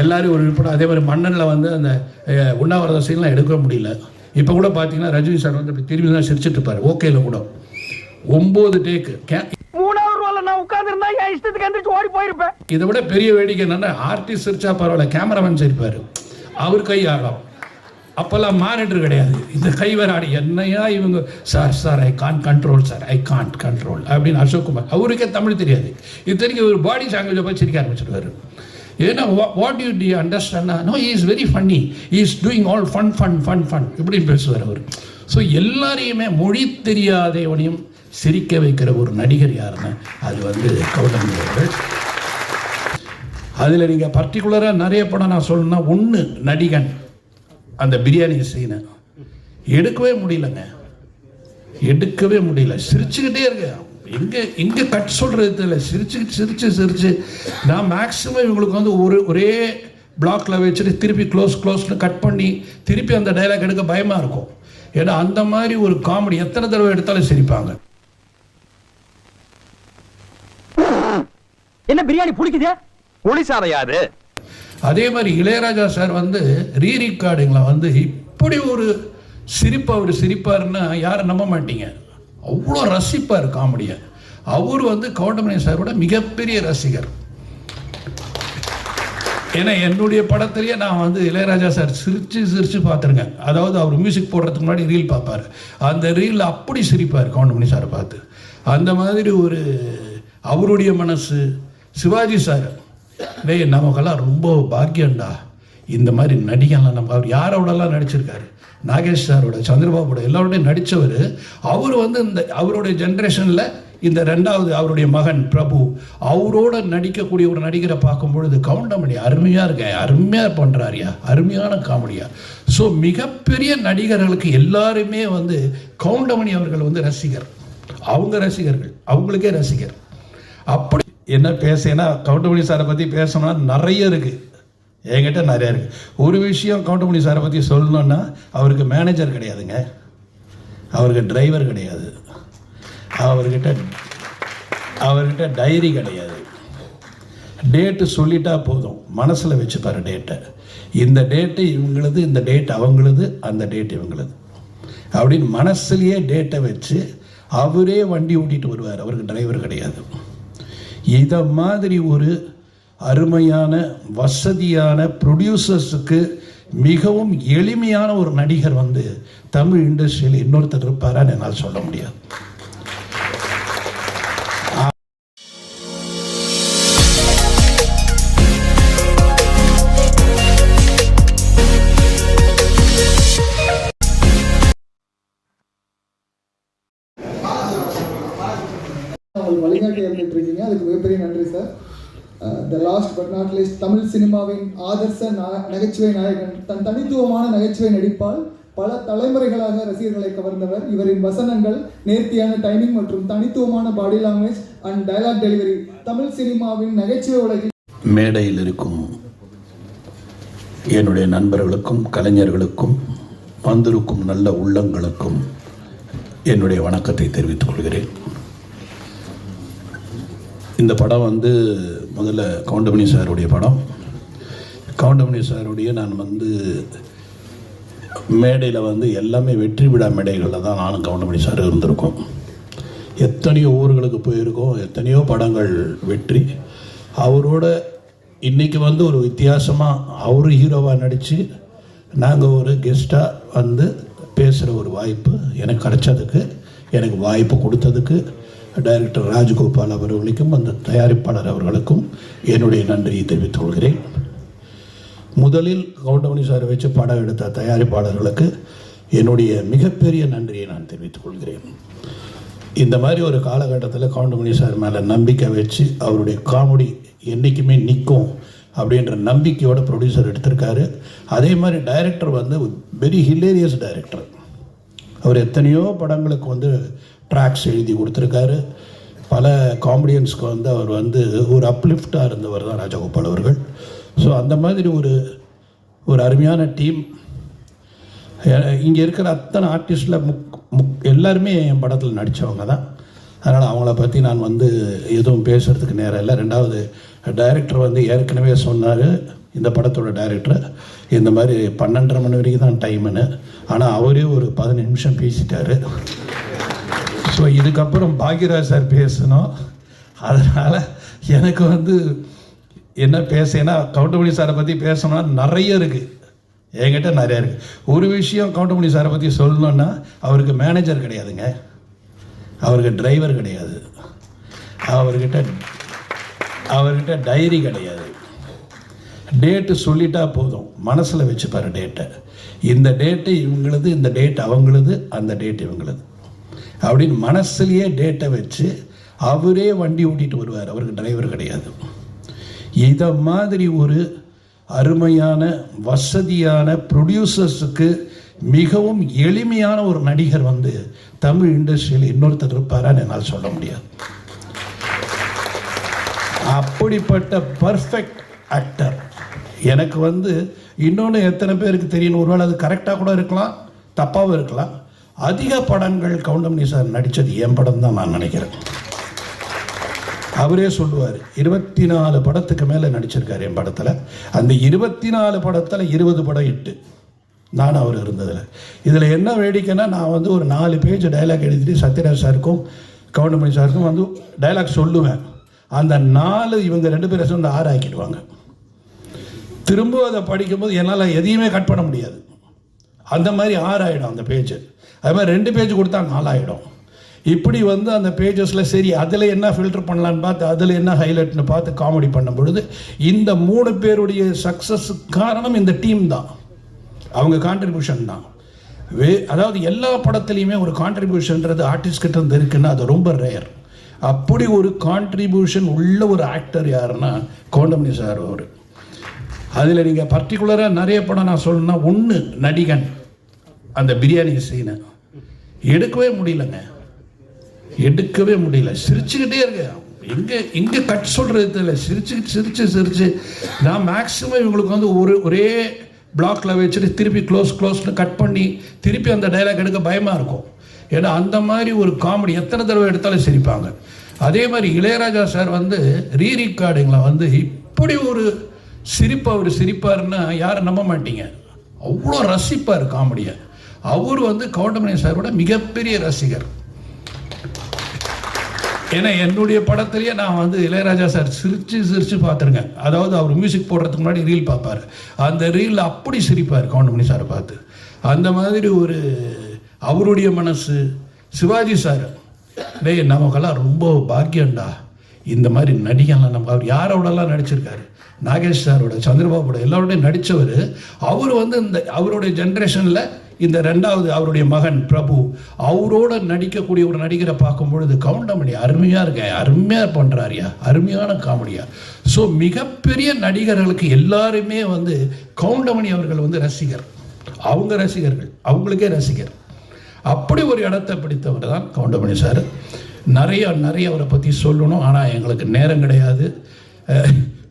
எல்லாரும் ஒரு படம் அதே மாதிரி மன்னனில் வந்து அந்த உண்ணாவிரத சீன்லாம் எடுக்க முடியல. இப்போ கூட பார்த்தீங்கன்னா ரஜினி சார் வந்து இப்படி திரும்பி தான் சிரிச்சிட்டு இருப்பார் ஓகேல கூட. ஒம்பது டேக்கு கே மூணாவது ரோல நான் உட்கார்ந்து என் இஷ்டத்துக்கு எந்திரிச்சு ஓடி போயிருப்பேன். இதை விட பெரிய வேடிக்கை என்னன்னா ஆர்டிஸ்ட் சிரிச்சா பரவாயில்ல கேமராமேன் சிரிப்பார். அவர் கை ஆடும் அப்போல்லாம் மானிட்டர் கிடையாது. இந்த கை வேற ஆடி என்னையா இவங்க? Sir sir I can control sir I can't control அப்படின்னு அசோக் குமார். அவருக்கே தமிழ் தெரியாது. இத்தனைக்கு ஒரு பாடி லாங்குவேஜை போய் சிரிக்க ஆரம்பிச்சிருவாரு. ஏன்னா what you D understand no is very funny is doing all fun fun fun fun இப்படின்னு பேசுவார் அவர். ஸோ எல்லாரையுமே மொழி தெரியாதவனையும் சிரிக்க வைக்கிற ஒரு நடிகர் யாருன்னா அது வந்து கௌதமி அவர்கள். அதில் நீங்கள் பர்டிகுலராக நிறைய படம் நான் சொல்லணும்னா ஒன்று நடிகன். அந்த பிரியாணி சீனை. எடுக்கவே முடியலங்க. எடுக்கவே முடியல. சிரிச்சுக்கிட்டே இருக்கேன் எங்கே எங்கே கட் சொல்கிறது தெரியல. சிரிச்சுக்கிட்டு சிரிச்சு சிரிச்சு. நான் மேக்ஸிமம் இவங்களுக்கு வந்து ஒரு ஒரே பிளாக்ல வச்சுட்டு திருப்பி க்ளோஸ் க்ளோஸ்னு கட் பண்ணி திருப்பி அந்த டைலாக் எடுக்க பயமாக இருக்கும். ஏன்னா அந்த மாதிரி ஒரு காமெடி எத்தனை தடவை எடுத்தாலும் சிரிப்பாங்க. என்ன பிரியாணி பிடிக்குதே? புலிசார யாரு? அதே மாதிரி இளையராஜா சார் வந்து ரீ ரெக்கார்டிங்கில் வந்து இப்படி ஒரு சிரிப்பு அவர் சிரிப்பாருன்னா யாரும் நம்ப மாட்டீங்க. அவ்வளோ ரசிப்பார் காமெடியை அவர் வந்து கவுண்டமணி சாரோட மிகப்பெரிய ரசிகர். ஏன்னா என்னுடைய படத்திலேயே நான் வந்து இளையராஜா சார் சிரித்து சிரித்து பார்த்துருக்கேன். அதாவது அவர் மியூசிக் போடுறதுக்கு முன்னாடி ரீல் பார்ப்பார். அந்த ரீல் அப்படி சிரிப்பார் கவுண்டமணி சாரை பார்த்து. அந்த மாதிரி ஒரு அவருடைய மனசு சிவாஜி சார் டேய் நமக்கெல்லாம் ரொம்ப பாக்கியம்டா. இந்த மாதிரி நடிகன்லாம் நம்ம அவர் யாரோடலாம் நடிச்சிருக்காரு? நாகேஷ் சாரோட சந்திரபாபுட எல்லாரோடையும் நடித்தவர் அவர் வந்து இந்த அவருடைய ஜென்ரேஷனில் இந்த ரெண்டாவது அவருடைய மகன் பிரபு அவரோட நடிக்கக்கூடிய ஒரு நடிகரை பார்க்கும் பொழுது கவுண்டமணி அருமையாக இருக்க? அருமையாக பண்ணுறாரியா அருமையான காமெடியா. ஸோ மிகப்பெரிய நடிகர்களுக்கு எல்லாருமே வந்து கவுண்டமணி அவர்கள் வந்து ரசிகர். அவங்க ரசிகர்கள் அவங்களுக்கே ரசிகர். அப்படி என்ன பேசினா கவுண்டமணி சாரை பற்றி பேசணும்னா நிறைய இருக்குது என்கிட்ட நிறைய இருக்குது ஒரு விஷயம் கவுண்டமணி சாரை பற்றி சொல்லணும்னா அவருக்கு மேனேஜர் கிடையாதுங்க. அவருக்கு டிரைவர் கிடையாது. அவர்கிட்ட அவர்கிட்ட டைரி கிடையாது. டேட்டு சொல்லிட்டா போதும். மனசில் வச்சுப்பார் டேட்டை. இந்த டேட்டு இவங்களது இந்த டேட் அவங்களது அந்த டேட் இவங்களது. அப்படின்னு மனசுலேயே டேட்டை வச்சு அவரே வண்டி ஓட்டிட்டு வருவார். அவருக்கு டிரைவர் கிடையாது. இதை மாதிரி ஒரு அருமையான வசதியான ப்ரொடியூசர்ஸுக்கு மிகவும் எளிமையான ஒரு நடிகர் வந்து தமிழ் இண்டஸ்ட்ரியில் இன்னொருத்தர் இருப்பாரான்னு என்னால் சொல்ல முடியாது. பண்ணியிருக்கீங்க அதுக்கு மிகப்பெரிய நன்றி sir the last but not least Tamil சினிமாவின் ஆதர்ச நகைச்சுவை நாயகன். தன் தனித்துவமான நகைச்சுவை நடிப்பால் பல தலைமுறைகளாக ரசிகர்களை கவர்ந்தவர். இவரின் வசனங்கள் நேர்த்தியான டைமிங் மற்றும் தனித்துவமான body language and dialogue delivery Tamil சினிமாவின் நகைச்சுவை உலகில் மேடையில் இருக்கும் என்னுடைய நண்பர்களுக்கும் கலைஞர்களுக்கும் வந்திருக்கும் நல்ல உள்ளங்களுக்கும் என்னுடைய வணக்கத்தை தெரிவித்துக் கொள்கிறேன். இந்த படம் வந்து முதல்ல கவுண்டமணி சாருடைய படம். கவுண்டமணி சாருடைய நான் வந்து மேடையில் வந்து எல்லாமே வெற்றி விழா மேடைகளில் தான் நானும் கவுண்டமணி சார் இருந்திருக்கோம். எத்தனையோ ஊர்களுக்கு போயிருக்கோம் எத்தனையோ படங்கள் வெற்றி. அவரோட இன்னைக்கு வந்து ஒரு வித்தியாசமாக அவர் ஹீரோவாக நடித்து நாங்கள் ஒரு கெஸ்ட்டாக வந்து பேசுகிற ஒரு வாய்ப்பு எனக்கு கிடைச்சதுக்கு எனக்கு வாய்ப்பு கொடுத்ததுக்கு டைரக்டர் ராஜகோபால் அவர்களுக்கும் அந்த தயாரிப்பாளர் அவர்களுக்கும் என்னுடைய நன்றியை தெரிவித்துக் கொள்கிறேன். முதலில் கவுண்டமணி சாரை வச்சு படம் எடுத்த தயாரிப்பாளர்களுக்கு என்னுடைய மிகப்பெரிய நன்றியை நான் தெரிவித்துக் கொள்கிறேன். இந்த மாதிரி ஒரு காலகட்டத்தில் கவுண்டமணி சார் மேலே நம்பிக்கை வச்சு அவருடைய காமெடி என்றைக்குமே நிற்கும் அப்படின்ற நம்பிக்கையோட ப்ரொடியூசர் எடுத்திருக்காரு. அதே மாதிரி டைரக்டர் வந்து வெரி ஹிலேரியஸ் டைரக்டர் அவர் எத்தனையோ படங்களுக்கு வந்து ட்ராக்ஸ் எழுதி கொடுத்துருக்காரு. பல காமெடியன்ஸ்க்கு வந்து அவர் வந்து ஒரு அப்லிஃப்டாக இருந்தவர் தான் ராஜகோபால் அவர்கள். ஸோ அந்த மாதிரி ஒரு ஒரு அருமையான டீம் இங்கே இருக்கிற அத்தனை ஆர்டிஸ்டில் முக் முக் எல்லாருமே என் படத்தில் நடித்தவங்க தான். அதனால் அவங்கள பற்றி நான் வந்து எதுவும் பேசுகிறதுக்கு நேரம் இல்லை. ரெண்டாவது டைரக்டர் வந்து ஏற்கனவே சொன்னார் இந்த படத்தோட டைரக்டர் இந்த மாதிரி பன்னெண்டரை மணி வரைக்கும் தான் டைமுன்னு ஆனால் அவரே ஒரு பதினஞ்சு நிமிஷம் பேசிட்டாரு. ஸோ இதுக்கப்புறம் பாக்யராஜ் சார் பேசணும். அதனால் எனக்கு வந்து என்ன பேசினா கவுண்டமணி சாரை பற்றி பேசணும்னா நிறைய இருக்குது என்கிட்ட நிறைய இருக்குது ஒரு விஷயம் கவுண்டமணி சாரை பற்றி சொல்லணுன்னா அவருக்கு மேனேஜர் கிடையாதுங்க. அவருக்கு டிரைவர் கிடையாது. அவர்கிட்ட அவர்கிட்ட டைரி கிடையாது. டேட்டு சொல்லிட்டா போதும். மனசில் வச்சுப்பார் டேட்டை இந்த டேட்டு இவங்களது இந்த டேட் அவங்களது அந்த டேட் இவங்களது. அப்படின்னு மனசுலேயே டேட்டை வச்சு அவரே வண்டி ஓட்டிட்டு வருவார். அவருக்கு டிரைவர் கிடையாது. இதை மாதிரி ஒரு அருமையான வசதியான ப்ரொடியூசர்ஸுக்கு மிகவும் எளிமையான ஒரு நடிகர் வந்து தமிழ் இண்டஸ்ட்ரியில் இன்னொருத்தர் இருப்பாரான்னு என்னால் சொல்ல முடியாது. அப்படிப்பட்ட பர்ஃபெக்ட் ஆக்டர் எனக்கு வந்து இன்னொன்று எத்தனை பேருக்கு தெரியும்? ஒருவேளை அது கரெக்டாக கூட இருக்கலாம் தப்பாகவும் இருக்கலாம். அதிக படங்கள் கவுண்டமணி சார் நடித்தது என் படம் தான் நான் நினைக்கிறேன். அவரே சொல்லுவார் இருபத்தி நாலு படத்துக்கு மேலே நடிச்சிருக்காரு என் படத்தில். அந்த இருபத்தி நாலு படத்தில் இருபது படம் இட்டு நான் அவர் இருந்ததில். இதில் என்ன வேடிக்கைன்னா நான் வந்து ஒரு நாலு பேஜ் டைலாக் எழுதிட்டு சத்யராஜ் சாருக்கும் கவுண்டமணி சாருக்கும் வந்து டைலாக் சொல்லுவேன். அந்த நாலு இவங்க ரெண்டு பேரும் சேர்ந்து ஆறு ஆக்கிடுவாங்க திரும்ப அதை படிக்கும்போது என்னால் எதையுமே கட் பண்ண முடியாது. அந்த மாதிரி ஆறு ஆகிடும் அந்த பேஜ் அது மாதிரி ரெண்டு பேஜ் கொடுத்தா நாலாயிடும். இப்படி வந்து அந்த பேஜஸில் சரி அதில் என்ன ஃபில்டர் பண்ணலான்னு பார்த்து அதில் என்ன ஹைலைட்னு பார்த்து காமெடி பண்ணும் பொழுது இந்த மூணு பேருடைய சக்ஸஸ் காரணம் இந்த டீம் தான். அவங்க கான்ட்ரிபியூஷன் தான். வே அதாவது எல்லா படத்துலையுமே ஒரு கான்ட்ரிபியூஷன்ன்றது ஆர்டிஸ்ட் கிட்ட இருந்து இருக்குன்னா அது ரொம்ப ரேர் அப்படி ஒரு கான்ட்ரிபியூஷன் உள்ள ஒரு ஆக்டர் யாருன்னா கோண்டமணி சார் அவர். அதில் நீங்கள் பர்டிகுலராக நிறைய படம் நான் சொல்லணும்னா ஒன்று நடிகன். அந்த பிரியாணி சீனை எடுக்கவே முடியலங்க. எடுக்கவே முடியல. சிரிச்சுக்கிட்டே இருக்க எங்கே எங்கே கட் சொல்கிறது தெரியல. சிரிச்சுக்கிட்டு சிரிச்சு சிரிச்சு. நான் மேக்ஸிமம் இவங்களுக்கு வந்து ஒரு ஒரே பிளாக்ல வச்சுட்டு திருப்பி க்ளோஸ் க்ளோஸ்னு கட் பண்ணி திருப்பி அந்த டைலாக் எடுக்க பயமாக இருக்கும். ஏன்னா அந்த மாதிரி ஒரு காமெடி எத்தனை தடவை எடுத்தாலும் சிரிப்பாங்க. அதே மாதிரி இளையராஜா சார் வந்து ரீ ரெக்கார்டிங்கில் வந்து இப்படி ஒரு சிரிப்பு அவர் சிரிப்பாருன்னா யாரும் நம்ப மாட்டீங்க. அவ்வளோ ரசிப்பார் காமெடியை அவர் வந்து கவுண்டமணி சாரோட மிகப்பெரிய ரசிகர். ஏன்னா என்னுடைய படத்திலேயே நான் வந்து இளையராஜா சார் சிரித்து சிரித்து பார்த்துருக்கேன். அதாவது அவர் மியூசிக் போடுறதுக்கு முன்னாடி ரீல் பார்ப்பார். அந்த ரீலில் அப்படி சிரிப்பார் கவுண்டமணி சாரை பார்த்து. அந்த மாதிரி ஒரு அவருடைய மனசு சிவாஜி சார். டேய் நமக்கெல்லாம் ரொம்ப பாக்கியம்டா. இந்த மாதிரி நடிகன்லாம் நம்ம அவர் யாரோடலாம் நடிச்சிருக்காரு? நாகேஷ் சாரோட சந்திரபாபுட எல்லாரோடையும் நடித்தவர் அவர் வந்து இந்த அவருடைய ஜென்ரேஷனில் இந்த ரெண்டாவது அவருடைய மகன் பிரபு அவரோட நடிக்கக்கூடிய ஒரு நடிகரை பார்க்கும் பொழுது கவுண்டமணி அருமையாக இருக்கேன் அருமையாக பண்ணுறாருயா அருமையான காமெடியா. ஸோ மிகப்பெரிய நடிகர்களுக்கு எல்லாருமே வந்து கவுண்டமணி அவர்கள் வந்து ரசிகர். அவங்க ரசிகர்கள் அவங்களுக்கே ரசிகர். அப்படி ஒரு இடத்தை பிடித்தவர் தான் கவுண்டமணி சார். நிறைய நிறைய அவரை பற்றி சொல்லணும் ஆனால் எங்களுக்கு நேரம் கிடையாது.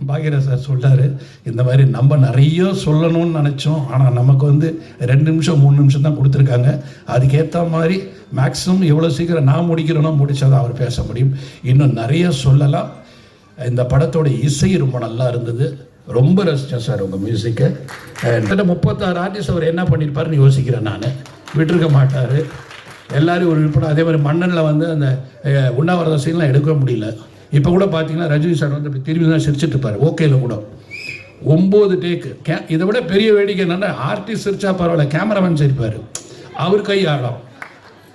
அஹ், சார் சொல்கிறாரு இந்த மாதிரி நம்ம நிறைய சொல்லணும்னு நினச்சோம். ஆனால் நமக்கு வந்து ரெண்டு நிமிஷம் மூணு நிமிஷம் தான் கொடுத்துருக்காங்க. அதுக்கேற்ற மாதிரி மேக்ஸிமம் எவ்வளோ சீக்கிரம் நான் முடிக்கிறேனோ முடிச்சாதான் அவர் பேச முடியும். இன்னும் நிறைய சொல்லலாம். இந்த படத்தோட இசை ரொம்ப நல்லா இருந்தது. ரொம்ப ரசித்தேன் சார் உங்கள் மியூசிக்கை கிட்ட முப்பத்தாறு ஆர்டிஸ்ட் அவர் என்ன பண்ணியிருப்பாருன்னு யோசிக்கிறேன் நான். விட்டுருக்க மாட்டார். எல்லோரும் ஒரு விற்பனை அதே மாதிரி மன்னனில் வந்து அந்த உண்ணாவிரத சீன்லாம் எடுக்கவே முடியல. இப்போ கூட பார்த்தீங்கன்னா ரஜினி சார் வந்து அப்படி திரும்பி தான் சிரிச்சிட்டு இருப்பார். ஓகேல கூட. ஒம்பது டேக்கு கே இதை விட பெரிய வேடிக்கை என்னென்னா ஆர்டிஸ்ட் சிரிச்சா பரவாயில்ல கேமராமேன் சிரிப்பார். அவர் கை ஆடும்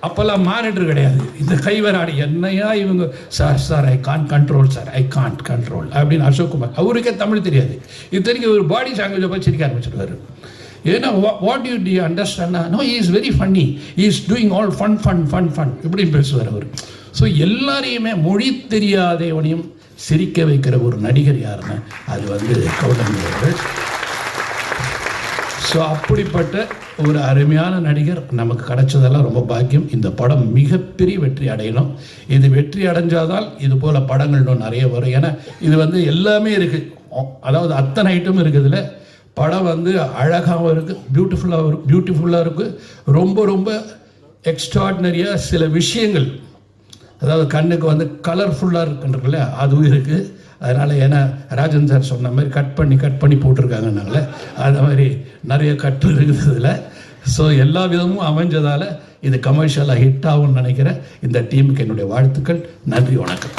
அப்போல்லாம் மானிட்டர் கிடையாது. இந்த கை வேற ஆடி. என்னையா இவங்க? Sir sir I can control sir I can't control அப்படின்னு அசோக் குமார் அவருக்கே தமிழ் தெரியாது. இத்தனைக்கு ஒரு பாடி லாங்குவேஜை போய் சிரிக்க ஆரம்பிச்சிருவாரு. ஏன்னா what you D understand no is very funny is doing all fun fun fun fun இப்படி பேசுவார் அவர். ஸோ எல்லாரையுமே மொழி தெரியாதவனையும் சிரிக்க வைக்கிற ஒரு நடிகர் யாருன்னா அது வந்து கௌதமி அவர்கள். ஸோ அப்படிப்பட்ட ஒரு அருமையான நடிகர் நமக்கு கிடைச்சதெல்லாம் ரொம்ப பாக்கியம். இந்த படம் மிகப்பெரிய வெற்றி அடையணும். இது வெற்றி அடைஞ்சாதான் இது போல் படங்கள் இன்னும் நிறைய வரும். ஏன்னா இது வந்து எல்லாமே இருக்குது அதாவது அத்தனை ஐட்டமும் இருக்குதுல. படம் வந்து அழகாகவும் இருக்குது பியூட்டிஃபுல்லாகவும் இருக்கும் பியூட்டிஃபுல்லாக இருக்குது ரொம்ப ரொம்ப எக்ஸ்ட்ராடினரியாக சில விஷயங்கள். அதாவது கண்ணுக்கு வந்து கலர்ஃபுல்லாக இருக்குன்றதுல அதுவும் இருக்குது அதனால் ஏன்னா ராஜன் சார் சொன்ன மாதிரி கட் பண்ணி கட் பண்ணி போட்டிருக்காங்கனால அந்த மாதிரி நிறைய கட்டு இருக்குதுல. ஸோ எல்லா விதமும் அமைஞ்சதால் இது கமர்ஷியலாக ஹிட் ஆகும்னு நினைக்கிறேன். இந்த டீமுக்கு என்னுடைய வாழ்த்துக்கள். நன்றி வணக்கம்.